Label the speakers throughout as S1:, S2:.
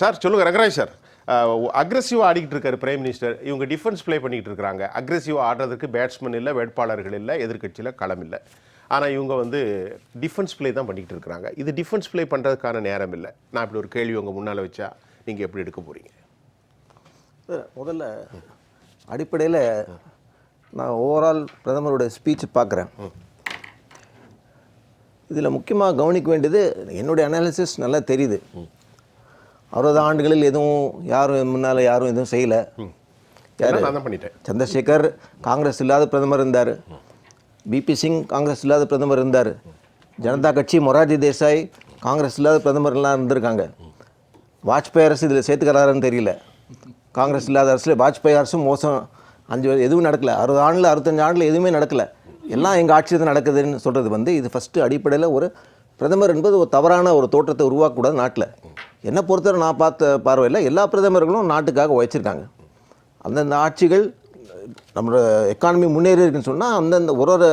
S1: Sir சொல்லுங்க Rangaraj sir. அக்ரெசிவாக ஆடிக்கிட்டு இருக்காரு பிரைம் மினிஸ்டர் இவங்க டிஃபென்ஸ் ப்ளே பண்ணிக்கிட்டு இருக்காங்க அக்ரெசிவாக ஆடுறதுக்கு பேட்ஸ்மேன் இல்லை வேட்பாளர்கள் இல்லை எதிர்க்கட்சியில் களம் இல்லை. ஆனால் இவங்க வந்து டிஃபென்ஸ் ப்ளே தான் பண்ணிக்கிட்டு இருக்கிறாங்க. இது டிஃபென்ஸ் ப்ளே பண்ணுறதுக்கான நேரம் இல்லை. நான் இப்படி ஒரு கேள்வி உங்கள் முன்னால் வச்சா நீங்கள் எப்படி எடுக்க போகிறீங்க
S2: முதல்ல அடிப்படையில் நான் ஓவரால் பிரதமருடைய ஸ்பீச் பார்க்குறேன். இதில் முக்கியமாக கவனிக்க வேண்டியது என்னுடைய அனாலிசிஸ் நல்லா தெரியுது. அறுபது ஆண்டுகளில் எதுவும் யாரும் முன்னால் யாரும் எதுவும் செய்யலை.
S1: தான் பண்ணிட்டேன்.
S2: சந்திரசேகர் காங்கிரஸ் இல்லாத பிரதமர் இருந்தார். பிபி சிங் காங்கிரஸ் இல்லாத பிரதமர் இருந்தார். ஜனதா கட்சி மொரார்ஜி தேசாய் காங்கிரஸ் இல்லாத பிரதமர்லாம் இருந்திருக்காங்க. வாஜ்பாய் அரசு இதில் சேர்த்துக்கிறாருன்னு தெரியல. காங்கிரஸ் இல்லாத அரசில் வாஜ்பாய் அரசும் மோசம். அஞ்சு எதுவும் நடக்கல. அறுபது ஆண்டில் அறுபத்தஞ்சு ஆண்டில் எதுவுமே நடக்கல. எல்லாம் எங்கள் ஆட்சியில் தான் நடக்குதுன்னு சொல்கிறது வந்து இது ஃபஸ்ட்டு அடிப்படையில் ஒரு பிரதமர் என்பது ஒரு தவறான ஒரு தோற்றத்தை உருவாக்கக்கூடாது நாட்டில். என்னை பொறுத்தவரை நான் பார்த்த பார்வையில் எல்லா பிரதமர்களும் நாட்டுக்காக உழைச்சிருக்காங்க. அந்தந்த ஆட்சிகள் நம்மளோட எக்கானமி முன்னேறி இருக்குன்னு சொன்னால் அந்தந்த ஒரு ஒரு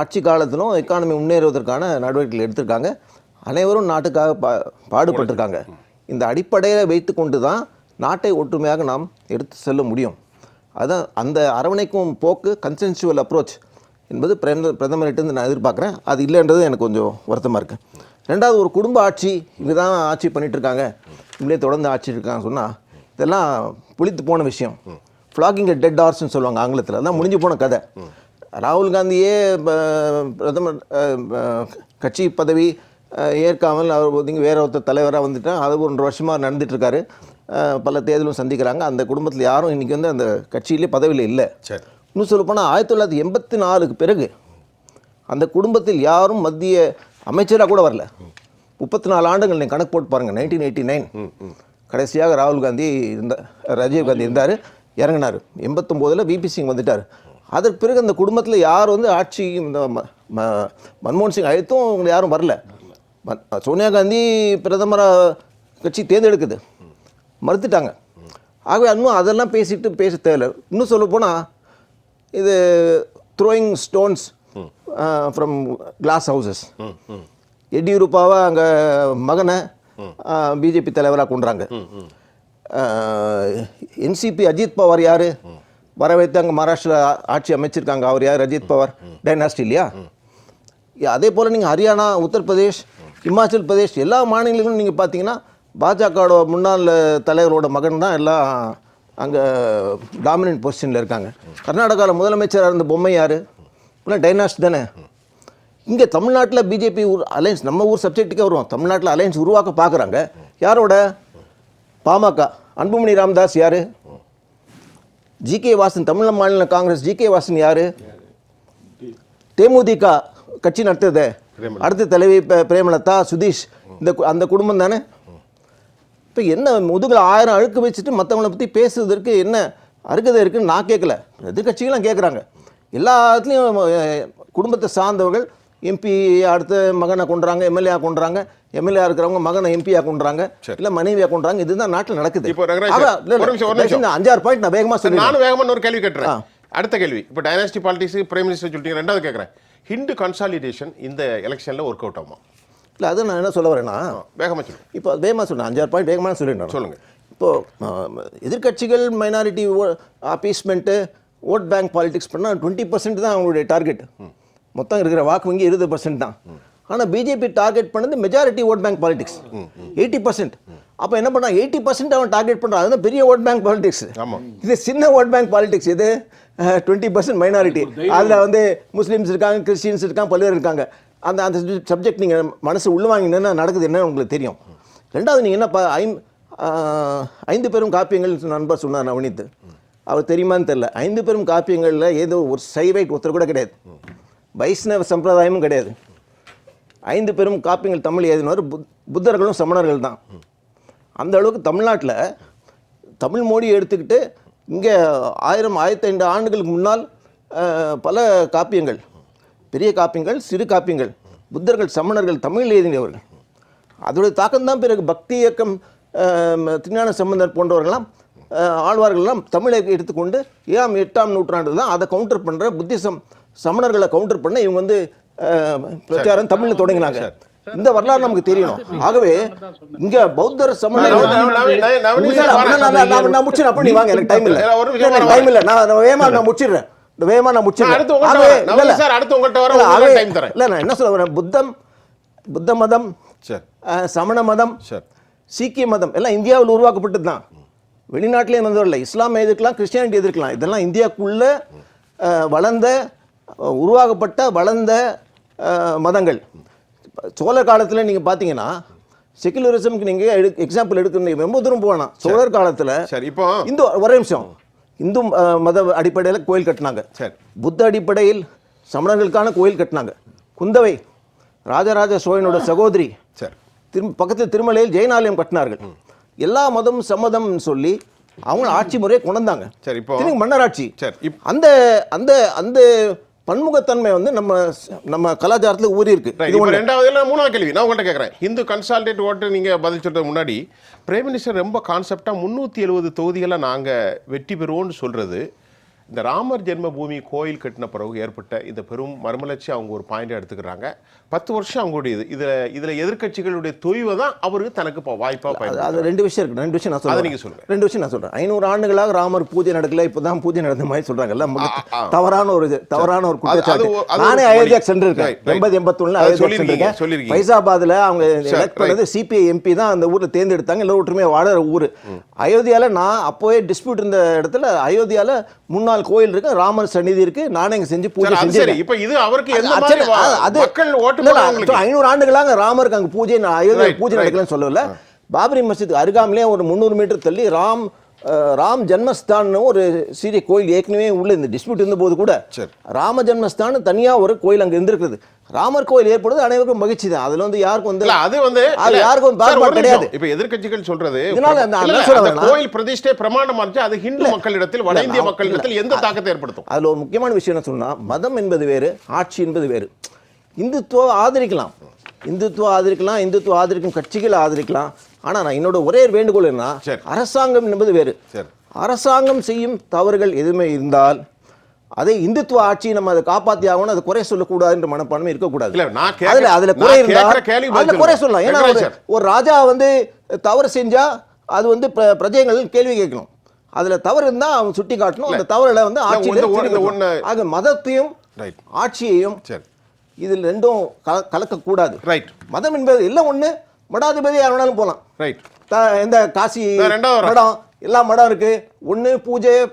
S2: ஆட்சி காலத்திலும் எக்கானமி முன்னேறுவதற்கான நடவடிக்கைகள் எடுத்திருக்காங்க. அனைவரும் நாட்டுக்காக பா பாடுபட்டிருக்காங்க. இந்த அடிப்படையில் வைத்து கொண்டு தான் நாட்டை ஒற்றுமையாக நாம் எடுத்து செல்ல முடியும். அதான் அந்த அரவணைக்கும் போக்கு கன்சென்சுவல் அப்ரோச் என்பது பிரதமர் பிரதமர்கிட்ட நான் எதிர்பார்க்குறேன். அது இல்லைன்றது எனக்கு கொஞ்சம் வருத்தமாக இருக்குது ரெண்டாவது ஒரு குடும்ப ஆட்சி இவங்க தான் ஆட்சி பண்ணிட்டு இருக்காங்க இவங்களே தொடர்ந்து ஆட்சி இருக்காங்கன்னு சொன்னால் இதெல்லாம் புளித்து போன விஷயம். ஃப்ளாகிங் டெட் ஹார்ஸ்னு சொல்லுவாங்க ஆங்கிலத்தில். அதான் முடிஞ்சு போன கதை. ராகுல் காந்தியே பிரதமர் கட்சி பதவி ஏற்காமல் அவர் ஒதுங்கி வேற ஒருத்தர் தலைவராக வந்துட்டா அது ஒன்றரை வருஷமாக அஹ், பல தேர்தலும் சந்திக்கிறாங்க. அந்த குடும்பத்தில் யாரும் இன்றைக்கி வந்து அந்த கட்சியிலே பதவியில் இல்லை.
S1: சரி.
S2: இன்னும் சொல்லப்போனால் ஆயிரத்தி தொள்ளாயிரத்தி எண்பத்தி நாலுக்கு பிறகு அந்த குடும்பத்தில் யாரும் மத்திய அமைச்சராக கூட வரல. முப்பத்தி நாலு ஆண்டுகள் நீங்கள் கணக்கு போட்டு பாருங்கள் நைன்டீன் எயிட்டி நைன் கடைசியாக ராகுல் காந்தி இருந்த ராஜீவ் காந்தி இருந்தார் இறங்கினார். எண்பத்தொம்போதில் விபி சிங் வந்துட்டார். அதற்கு பிறகு அந்த குடும்பத்தில் யார் வந்து ஆட்சி இந்த ம- ம- மன்மோகன் சிங் அழைத்தும் அவங்க யாரும் வரல. சோனியா காந்தி பிரதமராக கட்சி தேர்ந்தெடுக்குது. மறுத்துட்டாங்க. ஆகவே இன்னும் அதெல்லாம் பேசிட்டு பேச தேவையில்ல. இன்னும் சொல்ல போனால் இது throwing stones from glass houses எடியூரப்பாவை அங்கே மகனை பிஜேபி தலைவராக கொண்டுறாங்க என்சிபி அஜித் பவார் யார்? வர வைத்து அங்கே மகாராஷ்டிரா ஆட்சி அமைச்சிருக்காங்க. அவர் யார்? அஜித் பவார். டைனாஸ்டி இல்லையா? அதே போல் நீங்கள் ஹரியானா உத்தரப்பிரதேஷ் இமாச்சல் பிரதேஷ் எல்லா மாநிலங்களும் நீங்கள் பார்த்தீங்கன்னா பாஜகவோட முன்னாள் தலைவரோட மகன் தான் எல்லாம் அங்கே டாமினன்ட் பொசிஷனில் இருக்காங்க. கர்நாடகாவில் முதலமைச்சராக இருந்த பொம்மை யார்? இல்லை டைனாஸ்ட் தானே? இங்கே தமிழ்நாட்டில் பிஜேபி ஊர் அலையன்ஸ் நம்ம ஊர் சப்ஜெக்ட்டுக்கே வருவோம். தமிழ்நாட்டில் அலையன்ஸ் உருவாக்க பார்க்குறாங்க யாரோட? பாமக. அன்புமணி ராமதாஸ் யார்? ஜிகே வாசன் தமிழ் மாநில காங்கிரஸ் ஜிகே வாசன் யார்? தேமுதிக கட்சி நடத்துதே. அடுத்த தலைவி பிரேமலதா சுதீஷ் இந்த கு- அந்த குடும்பம் தானே? இப்போ என்ன முதுகில் ஆயிரம் அழுக்கு வச்சுட்டு மற்றவங்கள பற்றி பேசுவதற்கு என்ன அருகதை இருக்குன்னு நான் கேட்கல எதிர்கட்சிகளும் கேட்குறாங்க எல்லாத்துலேயும் குடும்பத்தை சார்ந்தவர்கள் எம்பி அடுத்த மகனை கொண்டுறாங்க எம்எல்ஏ கொண்டுறாங்க எம்எல்ஏ இருக்கிறவங்க மகனை எம்பியா கொண்டுறாங்க இல்லை மனைவியா கொண்டுறாங்க இதுதான் நாட்டில் நடக்குது.
S1: இப்போ
S2: அஞ்சாறு பாயிண்ட் நான் வேகமாக சொல்லுவேன்
S1: நானும் வேகமான ஒரு கேள்வி கேட்டுறேன். அடுத்த கேள்வி. இப்போ டைனாஸ்டி பாலிடிக்ஸ் பிரைம் மினிஸ்டர் சொல்லிட்டீங்க ரெண்டாவது கேட்குறேன் ஹிந்து கன்சாலிடேஷன் இந்த எலெக்ஷனில் ஒர்க் அவுட் ஆகுமா?
S2: இல்லை அது நான் என்ன சொல்ல வரேன்னா
S1: வேகமாக சொல்லுங்க
S2: இப்போ வேகமாக சொன்னேன் அஞ்சாறு பாயிண்ட் வேகமாக சொல்லிடுறேன்.
S1: சொல்லுங்க.
S2: இப்போது எதிர்க்கட்சிகள் minority appeasement vote bank politics பண்ணால் டுவெண்ட்டி பர்சன்ட் தான் அவங்களுடைய டார்கெட் மொத்தம் இருக்கிற வாக்கு வங்கி இருபது பர்சன்ட் தான். ஆனால் பிஜேபி டார்கெட் பண்ணது majority vote bank politics. Eighty percent அப்போ என்ன பண்ணான் எயிட்டி பர்சன்ட் அவன் டார்கெட் பண்ணுறான் அதுதான் பெரிய ஓட் பேங்க் பாலிடிக்ஸ்.
S1: ஆமா.
S2: இது சின்ன ஓட் பேங்க் பாலிடிக்ஸ். இது டுவெண்ட்டி பர்சன்ட் மைனாரிட்டி அதில் வந்து முஸ்லீம்ஸ் இருக்காங்க கிறிஸ்டியன்ஸ் இருக்காங்க பல்வேறு இருக்காங்க. அந்த அந்த சப்ஜெக்ட் நீங்கள் மனசு உள்வாங்கினா நடக்குது என்னன்னு உங்களுக்கு தெரியும். ரெண்டாவது நீங்கள் என்ன பா ஐம் ஐந்து பெரும் காப்பியங்கள் நண்பர் சொன்னார் நவனித். அவர் தெரியுமான்னு தெரில ஐந்து பெரும் காப்பியங்களில் ஏதோ ஒரு சைவை ஒருத்தர் கூட கிடையாது. வைஷ்ணவ சம்பிரதாயமும் கிடையாது. ஐந்து பெரும் காப்பியங்கள் தமிழ் எழுதினவர் புத் புத்தர்களும் சமணர்கள் தான். அந்த அளவுக்கு தமிழ்நாட்டில் தமிழ் மொழி எடுத்துக்கிட்டு இங்கே ஆயிரம் ஆயிரத்தி ஐந்து ஆண்டுகளுக்கு முன்னால் பல காப்பியங்கள் பெரிய காப்பியங்கள் சிறு காப்பியங்கள் புத்தர்கள் சமணர்கள் தமிழ் எழுதினவர்கள். அதோடைய தாக்கம் தான் பிறகு பக்தி இயக்கம் திருஞான சம்பந்தர் போன்றவர்கள்லாம் ஆழ்வார்கள்லாம் தமிழை எடுத்துக்கொண்டு ஏழாம் எட்டாம் நூற்றாண்டு தான் அதை கவுண்டர் பண்ணுற புத்திசம் சமணர்களை கவுண்டர் பண்ண இவங்க வந்து பிரச்சாரம் தமிழில் தொடங்கினாங்க. இந்த வரலாறு நமக்கு தெரியணும். ஆகவே இங்க பௌத்தர் சமண
S1: நான்.
S2: அப்ப நீ வாங்க, எனக்கு time இல்ல. time இல்ல. நான் வேகமா நான் முடிச்சிடுறேன். வேகமா நான் முடிச்சிடுறேன். இல்ல, நான் என்ன சொல்ல வரேன்? புத்தம் புத்த மதம் சமண மதம்
S1: சரி.
S2: சீக்கிய மதம் எல்லாம் இந்தியாவில் உருவாக்கப்பட்டது தான் வெளிநாட்டிலே வந்தவரில்லை இஸ்லாம் எதிர்க்கலாம் கிறிஸ்டியானிட்டி எதிர்க்கலாம். இதெல்லாம் இந்தியாவுக்குள்ள வளர்ந்த உருவாக்கப்பட்ட வளர்ந்த மதங்கள். சோழர் காலத்தில் நீங்கள் பார்த்தீங்கன்னா செக்குலரிசம்க்கு நீங்கள் எடு எக்ஸாம்பிள் எடுக்கணும். ரொம்ப தூரம் போகணும் சோழர் காலத்தில்
S1: சரி இப்போ
S2: இந்து ஒரே நிமிஷம். இந்து மத அடிப்படையில் கோயில் கட்டினாங்க.
S1: சரி.
S2: புத்த அடிப்படையில் சமணர்களுக்கான கோயில் கட்டினாங்க. குந்தவை ராஜராஜ சோழனோட சகோதரி
S1: சரி.
S2: திரு பக்கத்து திருமலையில் ஜெயனாலயம் கட்டினார்கள். எல்லா மதம் சம்மதம்னு சொல்லி அவங்க ஆட்சி முறையை கொண்டு வந்தாங்க
S1: சரி இப்போ
S2: மன்னராட்சி
S1: சரி
S2: அந்த அந்த அந்த பன்முகத்தன்மை வந்து நம்ம நம்ம கலாச்சாரத்துல ஊறி இருக்கு. இது.
S1: ரெண்டாவது இல்லை மூணாவது கேள்வி நான் உங்கள்கிட்ட கேட்குறேன் இந்து கன்சால்டேட் ஓட்டு நீங்கள் பதில் சொல்றது முன்னாடி பிரைம் மினிஸ்டர் ரொம்ப கான்செப்டாக முந்நூற்றி எழுபது தொகுதிகளை நாங்கள் வெற்றி பெறுவோம்னு சொல்கிறது இந்த ராமர் ஜென்ம பூமி கோயில் கட்டின பிறகு ஏற்பட்ட இந்த பெரும் மறுமலர்ச்சி அவங்க ஒரு பாயிண்ட் எடுத்துக்கிறாங்க. பத்து வருஷம் அவங்களுடைய இது இதில் இதில் எதிர்க்கட்சிகளுடைய தொய்வை தான் அவருக்கு தனக்கு இப்போ வாய்ப்பாக
S2: அது- ரெண்டு விஷயம் இருக்கு. ரெண்டு விஷயம் நான்
S1: அதை
S2: சொல்றேன்.
S1: நீங்க சொல்லுங்க.
S2: ரெண்டு விஷயம் நான் சொல்றேன். ஐநூறு ஆண்டுகளாக ராமர் பூஜை நடக்கல இப்பதான் பூஜை நடந்த மாதிரி
S1: ஆ.
S2: தவறான ஒரு இது, தவறான ஒரு குற்றச்சாட்டு. நானே. அயோத்தியாக்கு சென்றிருக்கேன். எண்பது அயோத்தியாக்கு
S1: சொல்லிருக்கீங்க,
S2: சென்றிருக்கேன். ஃபைசாபாத்ல அவங்க எலெக்ட் பண்ணது சிபிஐ எம்பி தான் அந்த ஊர்ல தேர்ந்தெடுத்தாங்க. எல்லா ஒற்றுமையா வாழற ஊர். அயோத்தியால நான் அப்போவே டிஸ்பியூட் இருந்த இடத்துல அயோத்தியால முன்னாள் கோயில் இருக்கு ராமர் சந்நிதி இருக்கு நானே இங்க செஞ்சு பூஜை செஞ்சிருக்கேன்.
S1: இப்போ இது அவருக்கு எந்த மாதிரி
S2: அது-
S1: மக்கள் ஓட்டு
S2: ஐநூறு ஆண்டுகளாக ராமருக்கு அங்க பூஜை பூஜை. நடக்கலன்னு சொல்லல பாபரி மஸ்ஜித் அருகாமலே ஒரு முந்நூறு மீட்டர் தள்ளி ராம் ராம் ஜன்மஸ்தான் ஒரு சிறிய கோயில் ஏற்கனவே உள்ள இந்த டிஸ்பியூட் இருந்தபோது கூட
S1: சரி.
S2: ராம ஜன்மஸ்தான் தனியா ஒரு கோயில் அங்க இருந்திருக்குது. ராமர் கோயில் ஏற்படுது அனைவருக்கும் மகிழ்ச்சி தான். அதுல வந்து யாருக்கும் வந்து
S1: அது வந்து
S2: அது யாருக்கும் பாகுபாடு கிடையாது.
S1: இப்ப எதிர்க்கட்சிகள் சொல்றது
S2: இதனால அந்த-.
S1: கோயில் பிரதிஷ்டை பிரமாண்டம் இருந்துச்சு அது ஹிந்து மக்களிடத்தில் வட இந்திய மக்களிடத்தில் எந்த தாக்கத்தை ஏற்படுத்தும்?
S2: அதுல ஒரு முக்கியமான விஷயம் என்ன சொன்னா மதம் என்பது வேறு ஆட்சி என்பது வேறு. இந்துத்துவ ஆதரிக்கலாம். இந்துத்துவ ஆதரிக்கலாம் இந்துத்துவ ஆதரிக்கும் கட்சிகளை ஆதரிக்கலாம். ஆனா நான் என்னோட ஒரே வேண்டுகோள் என்ன. அரசாங்கம் என்பது வேறு. அரசாங்கம் செய்யும் தவறுகள் எதுவுமே இருந்தால் அதை இந்துத்துவ ஆட்சி நம்ம அதை காப்பாத்தி ஆகணும் அதை குறை சொல்லக்கூடாதுன்ற மனப்பான்மை இருக்கக்கூடாது. அதுல அதுல குறை
S1: பதில்
S2: அதுல குறை. சொல்லலாம். ஏன்னா ஒரு- ராஜா வந்து தவறு செஞ்சா அது வந்து பிர- பிரஜைகள் கேள்வி கேட்கணும். அதுல தவறு இருந்தா அவன் சுட்டி காட்டணும் அந்த தவறுல வந்து ஆட்சியில. ஆக மதத்தையும் ஆட்சியையும் இதில் ரெண்டும் கல- கலக்கக்கூடாது.
S1: ரைட்
S2: மதம் என்பது எல்லாம் ஒண்ணு மடாதிபதி யார் வேணாலும் போகலாம்.
S1: ரைட்
S2: த- எந்த காசி. மடம் எல்லா மடம் இருக்கு. ஒண்ணு பூஜை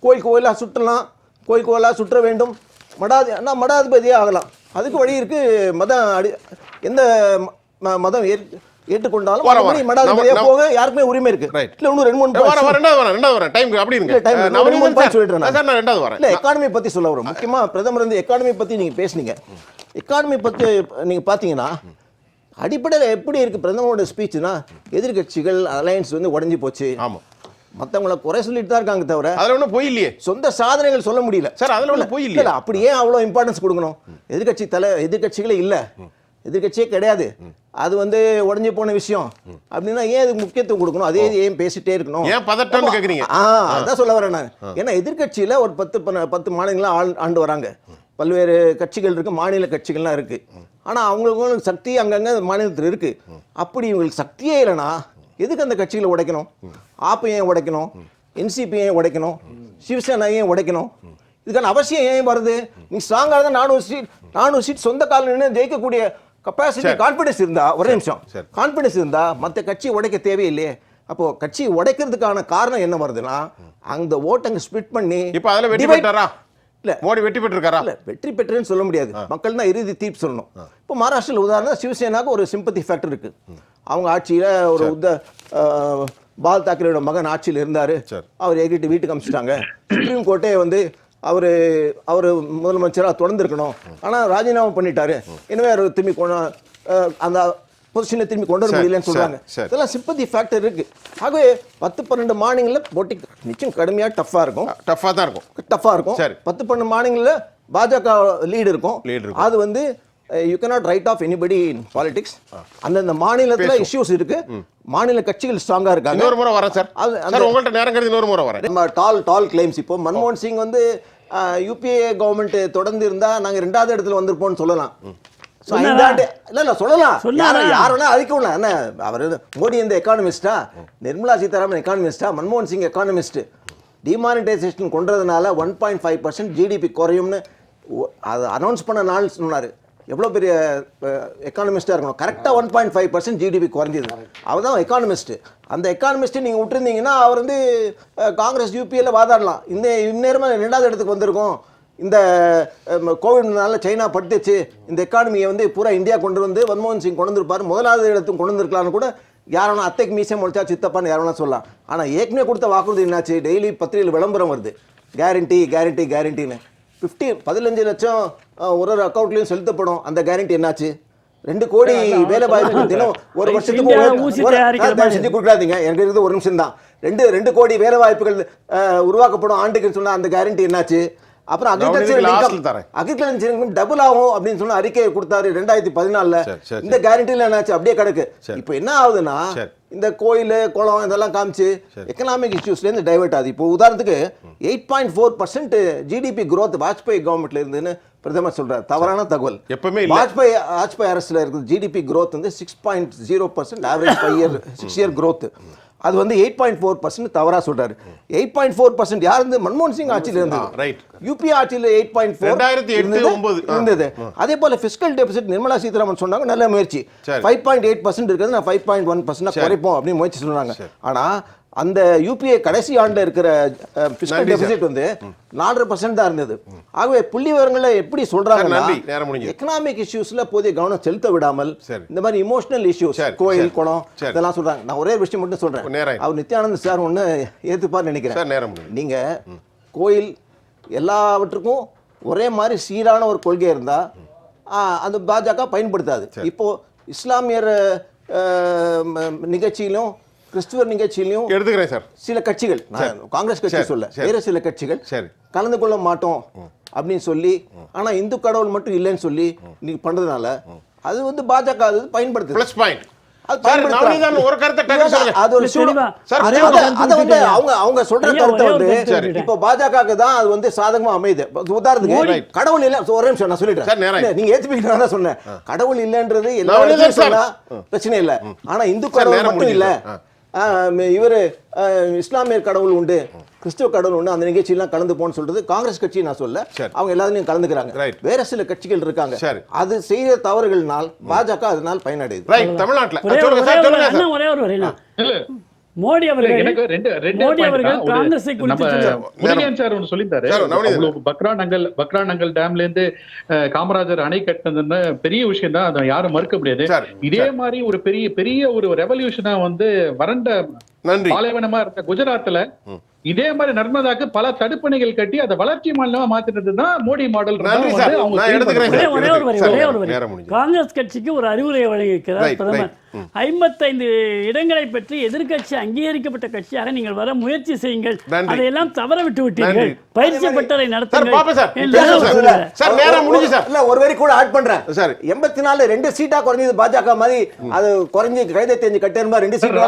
S2: கோயில் கோயிலா சுற்றலாம். கோயில் கோயிலா சுற்ற வேண்டும். மடாதி ஆனால் மடாதிபதியே ஆகலாம். அதுக்கு வழி இருக்கு மதம் அடி எந்த மதம் ஏற்- ஏற்றுக்கொண்டாலும் போக யாருக்குமே உரிமை இருக்கு. இல்ல இன்னும் ரெண்டு மூணு
S1: வர
S2: points
S1: வர ரெண்டாவது வரேன் ரெண்டாவது வரேன் டைம் அப்படி இருங்க
S2: இல்ல, time
S1: அஹ்,
S2: இருக்கு.
S1: நான்
S2: ஒரு மூணு
S1: சார்,
S2: point சொல்லிடுறேன் நான்.
S1: சார் நான் ரெண்டாவது வரேன்.
S2: இல்ல எக்கானமி பத்தி சொல்ல வரோம். முக்கியமா பிரதமர் வந்து எக்கானமி பத்தி நீங்க பேசுனீங்க. எக்கானமி பத்தி நீங்க பாத்தீங்கன்னா அடிப்படையில் எப்படி இருக்கு பிரதமரோட ஸ்பீச்னா எதிர்க்கட்சிகள் அலையன்ஸ் வந்து உடைஞ்சு போச்சு.
S1: ஆமா.
S2: மத்தவங்கள குறை சொல்லிட்டு தான் இருக்காங்க தவிர
S1: அதுல ஒண்ணும் பொய் இல்லையே.
S2: சொந்த சாதனைகள் சொல்ல முடியல.
S1: சார் அதுல ஒண்ணும் பொய்
S2: இல்ல அப்படி ஏன் அவ்வளோ இம்பார்ட்டன்ஸ் கொடுக்கணும்? எதிர்க்கட்சி தலை எதிர்க்கட்சிகளே இல்ல. எதிர்க்கட்சியே கிடையாது. அது வந்து உடைஞ்சு போன விஷயம். அப்படின்னா ஏன் அதுக்கு முக்கியத்துவம் கொடுக்கணும்? அதே ஏன் பேசிட்டே இருக்கணும்?
S1: ஏன் பதட்டம்னு கேக்குறீங்க?
S2: ஆ அதான் சொல்ல வரேன் நான். ஏன்னா எதிர்க்கட்சியில ஒரு பத்து பத்து மாநிலங்களா ஆள் ஆண்டு வராங்க. பல்வேறு கட்சிகள் இருக்கு மாநில கட்சிகள்லாம் இருக்கு. ஆனா அவங்களுக்கு சக்தி அங்கங்க மாநிலத்தில் இருக்கு. அப்படி இவங்களுக்கு சக்தியே இல்லைன்னா எதுக்கு அந்த கட்சிகளை உடைக்கணும்? ஆப் ஏன் உடைக்கணும்? என்சிபி ஏன் உடைக்கணும்? சிவசேனா ஏன் உடைக்கணும்? இதுக்கான அவசியம் ஏன் வருது? நீ ஸ்ட்ராங்காக இருந்தால் நானூறு சீட் நானூறு சீட் சொந்த காலில் நின்று ஜெயிக்கக்கூடிய கப்பாசிட்டி. கான்ஃபிடன்ஸ் இருந்தா ஒரே நிமிஷம். கான்ஃபிடன்ஸ் இருந்தா மற்ற கட்சி உடைக்க தேவையில்லையே. அப்போ கட்சி உடைக்கிறதுக்கான காரணம் என்ன வருதுன்னா அந்த ஓட்டங்க ஸ்பிட் பண்ணி
S1: இப்ப அதுல வெற்றி பெற்றாரா?
S2: இல்ல.
S1: மோடி வெற்றி பெற்றிருக்காரா?
S2: இல்ல வெற்றி பெற்றேன்னு சொல்ல முடியாது. மக்கள் தான் இறுதி தீர்ப்பு சொல்லணும். இப்போ மகாராஷ்டிரில் உதாரணம் சிவசேனாக்கு ஒரு சிம்பத்தி ஃபேக்டர் இருக்கு. அவங்க ஆட்சியில ஒரு உத்த பால் தாக்கரேயோட மகன் ஆட்சியில் இருந்தாரு. அவர் எகிட்டு வீட்டுக்கு அனுப்பிச்சிட்டாங்க சுப்ரீம் கோர்ட்டே வந்து அவர் அவர் முதலமைச்சராக தொடர்ந்து இருக்கணும் ஆனால் ராஜினாமா பண்ணிட்டாரு. எனவே அவர் திரும்பி கொண்டு அந்த பொசிஷனை திரும்பி கொண்டு வர முடியலன்னு
S1: சரி.
S2: இதெல்லாம் சிம்பத்தி ஃபேக்டர் இருக்கு. ஆகவே பத்து பன்னெண்டு மார்னிங்கில் போட்டி நிச்சயம் கடுமையாக டஃப்பாக இருக்கும்.
S1: டஃபா தான் இருக்கும்.
S2: டஃப்பாக இருக்கும்.
S1: சரி.
S2: பத்து பன்னெண்டு மாநிலங்களில் பாஜக லீடு இருக்கும்.
S1: இருக்கும்.
S2: அது வந்து you cannot write off anybody in politics அந்தந்த மாநிலத்துல இஷ்யூஸ் இருக்கு. மாநில கட்சிகள் ஸ்ட்ராங்கா இருக்காங்க.
S1: இன்னொரு முறை வரேன் சார்
S2: அது-
S1: உங்கள்ட்ட நேரம் இன்னொரு முறை வரேன்.
S2: நம்ம டால் டால் கிளைம்ஸ் இப்போ. மன்மோகன் சிங் வந்து யூபிஏ கவர்மெண்ட் தொடர்ந்து இருந்தா நாங்க ரெண்டாவது இடத்துல வந்திருப்போம்னு சொல்லலாம். மோடி இந்த எக்கானமிஸ்டா நிர்மலா சீதாராமன் எக்கானமிஸ்டா மன்மோகன் Singh economist demonetisation கொண்டதுனால one point five percent GDP குறையும்னு அது அனௌன்ஸ் பண்ண நாள் சொன்னார். எவ்வளோ பெரிய எக்கானமிஸ்ட்டாக இருக்கணும். கரெக்டாக one point five percent GDP குறைஞ்சது. அவர் தான் எக்கானமிஸ்ட்டு அந்த எக்கானமிஸ்ட்டு நீங்கள் விட்டுருந்தீங்கன்னா அவர் வந்து காங்கிரஸ் யூபியில் வாதாடலாம். இந்த இந்நேரமாக ரெண்டாவது இடத்துக்கு வந்திருக்கோம். இந்த கோவிட்னால சைனா படுத்துச்சு இந்த எக்கானமியை வந்து பூரா இந்தியா கொண்டு வந்து மன்மோகன் சிங் கொண்டு வந்திருப்பார். முதலாவது இடத்துக்கு கொண்டு வந்திருக்கலாம்னு கூட யாரும் அத்தைக்கு மீசை முடிச்சா சித்தப்பான்னு யாரும் வேணா சொல்லலாம். ஆனால் ஏற்கனவே கொடுத்த வாக்குறுதி என்னாச்சு? டெய்லி பத்திரிகையில் விளம்பரம் வருது. கேரண்டி கேரண்டி கேரண்டின்னு ஃபிஃப்டி பதினஞ்சு லட்சம் ஒரு ஒரு அக்கௌண்ட்லையும் செலுத்தப்படும். அந்த கேரண்டி என்னாச்சு? ரெண்டு கோடி வேலை வாய்ப்பு தினம் ஒரு வருஷத்துக்கு செஞ்சு கொடுக்காதீங்க. எனக்கு இருக்குது ஒரு நிமிஷம் தான் ரெண்டு ரெண்டு கோடி வேலை வாய்ப்புகள் உருவாக்கப்படும் ஆண்டுக்குன்னு சொன்னா அந்த கேரண்டி என்னாச்சு? அப்புறம் அக்ரிகல்ச்சர். அக்ரிகல்ச்சர் டபுள் ஆகும் அப்படின்னு சொன்ன அறிக்கையை கொடுத்தாரு ரெண்டாயிரத்தி பதினாலில். இந்த கேரண்டியில் என்னாச்சு? அப்படியே கிடக்கு. இப்போ என்ன ஆகுதுன்னா. இந்த கோயில் குளம் இதெல்லாம் காமிச்சு எக்கனாமிக் இஷ்யூஸ்லேருந்து டைவர்ட் ஆகுது. இப்போ உதாரணத்துக்கு eight point four percent GDP growth Vajpayee கவர்மெண்ட்ல இருந்துன்னு பிரதமர் சொல்றாரு. தவறான தகவல்.
S1: எப்பவுமே.
S2: வாஜ்பாய் வாஜ்பாய் அரசுல இருக்குது ஜிடிபி growth வந்து six point zero percent average five year six year growth. அது வந்து எயிட் பாயிண்ட் ஃபோர் பர்சன்ட் தவறா சொல்றாரு எயிட் பாயிண்ட் ஃபோர் பர்சன்ட் யார் இருந்து மன்மோகன் சிங் ஆட்சியில் இருந்தது
S1: right.
S2: யூபி ஆட்சியில் எயிட் பாயிண்ட் ஃபோர்
S1: 2008, ஒன்பது. ஆ.
S2: இருந்தது அதே போல ஃபிஸ்கல் டெபிசிட் நிர்மலா சீதாராமன் சொன்னாங்க நல்ல முயற்சி. ஃபைவ் பாயிண்ட் எயிட் பர்சன்ட் இருக்குது நான் ஃபைவ் பாயிண்ட் ஒன் பர்சன்ட். குறைப்போம் அப்படின்னு முயற்சி சொன்னாங்க ஆனா அந்த யூபிஏ கடைசி ஆண்டுல இருக்கிற
S1: சார்.
S2: டெபிசிட் வந்து நாலரை பர்சன்ட் தான் இருந்தது ஆகவே புள்ளி விவரங்களை எப்படி
S1: முடிஞ்சது.
S2: எக்கனாமிக் இஷ்யூஸ்ல போதிய கவனம் செலுத்த விடாமல். இந்த மாதிரி இமோஷனல் இஷ்யூஸ் கோயில். குளம். இதெல்லாம் சொல்றாங்க நான் ஒரே விஷயம் மட்டும் சொல்றேன். அவர் நித்யானந்த் சார் ஒன்று ஏத்துப்பார்னு நினைக்கிறேன். நீங்க கோயில் எல்லாவற்றுக்கும் ஒரே மாதிரி சீரான ஒரு கொள்கை இருந்தா அது பாஜக பயன்படுத்தாது இப்போ இஸ்லாமியர் நிகழ்ச்சியிலும் கிறிஸ்துவர் நிகழ்ச்சியிலும்
S1: எடுத்துக்கிறேன் சார்.
S2: சில கட்சிகள் காங்கிரஸ் கட்சி சொல்ல. வேற சில கட்சிகள்
S1: சரி.
S2: கலந்து கொள்ள மாட்டோம் அப்படின்னு சொல்லி ஆனா இந்து கடவுள் மட்டும் இல்லைன்னு சொல்லி நீங்க பண்றதுனால அது வந்து பாஜக அது பயன்படுத்துது.
S1: ப்ளஸ் பாயிண்ட்
S2: பாஜகவுக்கு தான் அது வந்து சாதகமா அமையுது. உதாரணத்துக்கு கடவுள் இல்ல ஒரே நிமிஷம் நான் சொல்லிட்டேன் நீங்க ஏத்துப்பீங்க சொன்னேன். கடவுள் இல்லன்றது எல்லா பிரச்சனை இல்ல. ஆனா இந்து கடவுள் மட்டும் இல்ல. இவரு இஸ்லாமியர் கடவுள் உண்டு கிறிஸ்துவ கடவுள் உண்டு அந்த நிகழ்ச்சியெல்லாம் கலந்து போன்னு சொல்றது காங்கிரஸ் கட்சி நான் சொல்ல. அவங்க எல்லாத்துலயும் கலந்துக்கிறாங்க.
S1: Right.
S2: வேற சில கட்சிகள் இருக்காங்க.
S1: சரி.
S2: அது செய்யற தவறுகள்னால் பாஜக அதனால் பயனடையுது.
S1: ரைட் தமிழ்நாட்டுல.
S3: ஒரே ஒரு- மோடி அவர்கள்
S4: எனக்கு ரெண்டு ரெண்டு
S3: மோடி அவர்கள் காங்கிரஸை குறித்து
S4: சொல்லியிருந்தாரு. அவ்வளவு பக்ரானங்கல் பக்ரானங்கல் டேம்ல இருந்து காமராஜர் அணை கட்டினதுன்னு பெரிய விஷயம் தான். அதை யாரும் மறுக்க முடியாது. இதே மாதிரி ஒரு பெரிய பெரிய ஒரு ரெவல்யூஷனா வந்து வறண்ட பாலைவனமா இருந்த குஜராத்ல இதே மாதிரி நர்மதாக்கு பல தடுப்பணைகள் கட்டி அதை வளர்ச்சி மாநிலமா மாத்தினது தான் மோடி மாடல்
S3: காங்கிரஸ் கட்சிக்கு ஒரு அறிவுரை வழங்கியிருக்கிறார் பிரதமர். ஐம்பத்தைந்து இடங்களை பற்றி எதிர்க்கட்சி அங்கீகரிக்கப்பட்ட கட்சியாக நீங்கள் வர முயற்சி செய்யுங்கள். அதையெல்லாம் தவற விட்டு விட்டீர்கள். பயிற்சி பட்டறை
S1: சார்
S3: நடத்துங்கள்.
S2: ஒரு வரி கூட ஆட் பண்றேன்.
S1: சரி.
S2: எண்பத்தி நாலு ரெண்டு சீட்டா குறைஞ்சது பாஜக மாதிரி அது குறைஞ்சி கைதை தெரிஞ்சு கட்டிருந்தா ரெண்டு சீட்